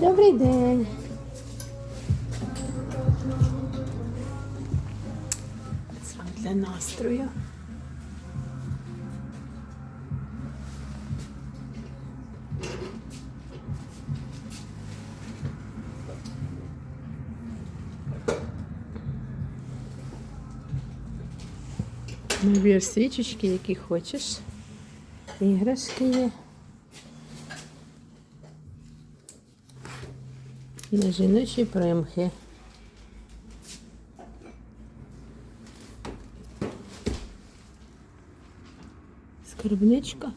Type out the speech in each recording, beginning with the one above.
Добрий день. Це для настрою. Набір свічечки, які хочеш. Іграшки є. На жіночі примхи. Скарбничка.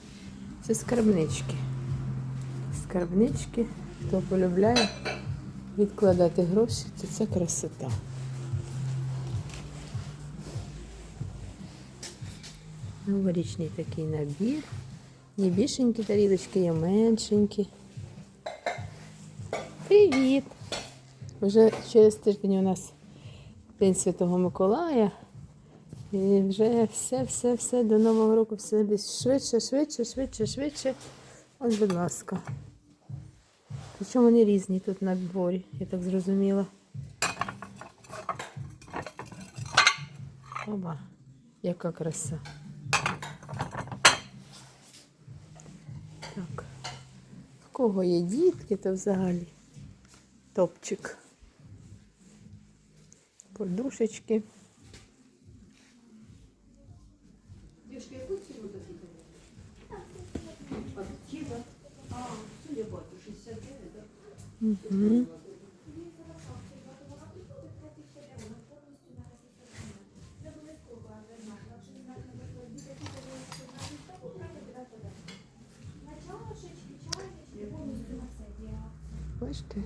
Це скарбнички. Скарбнички. Хто полюбляє відкладати гроші, то це красота. Новорічний такий набір. Є більшенькі тарілочки, є меншенькі. Привіт! Вже через тиждень у нас День Святого Миколая. І вже все, все, все до Нового року все десь швидше, швидше, швидше, швидше. Ось, будь ласка. Причому вони різні тут на дворі, я так зрозуміла. Оба, яка краса. Так. В кого є дітки, то взагалі топчик. Подушечки. Девушка, яку ціну такі дають? А, тіло? А, все, я бачу, 69, так? Угу. Бачите?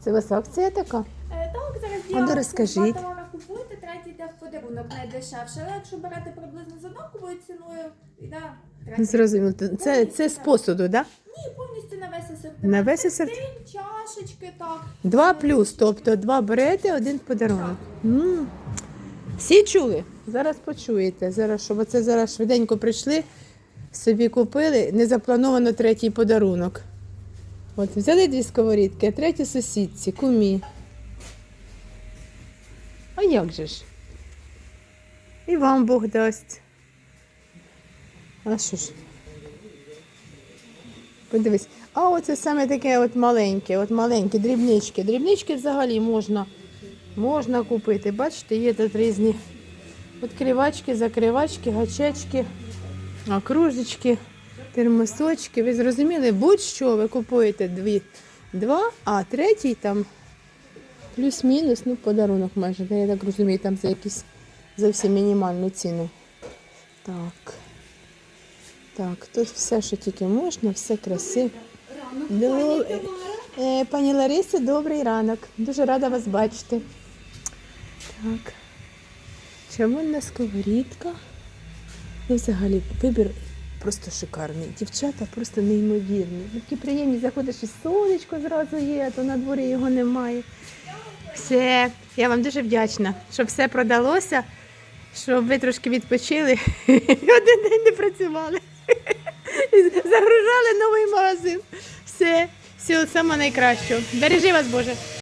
Це у вас акція така? Е, Так, зараз А ну, розкажіть. товари купуєте, третій йде в подарунок найдешевше. Але якщо берете приблизно з однаковою ціною, йде третій. Зрозуміло. Це, це з посуду, так? Да? Ні, повністю на весь асортимент. На весь асорт- стиль, чашечки, так. Два плюс, тобто два берете, один в подарунок. М. Всі чули? Зараз почуєте. Зараз, щоб це зараз швиденько прийшли, собі купили, не заплановано третій подарунок. От взяли дві сковорідки, а третю сусідці, кумі. А як же ж? І вам Бог дасть. А що ж? Подивись. А оце саме таке от маленьке, от маленькі дрібнички. Дрібнички взагалі можна, можна купити. Бачите, є тут різні відкривачки, закривачки, гачечки, а, кружечки, термосочки. Ви зрозуміли, будь-що ви купуєте дві, два, а третій там плюс-мінус, ну, подарунок майже. Я так розумію, там за якісь зовсім мінімальну ціну. Так. Так, тут все, що тільки можна, все красиво. До... Е, Пані Лариса, добрий ранок. Дуже рада вас бачити. Так. Червона сковорідка. Ну, взагалі, вибір просто шикарний. Дівчата просто неймовірні. Такі приємні, заходиш і сонечко зразу є, а то на дворі його немає. Все, я вам дуже вдячна, щоб все продалося, щоб ви трошки відпочили. Один день не працювали. Загружали новий магазин. Все, всього самого найкращого. Бережи вас, Боже.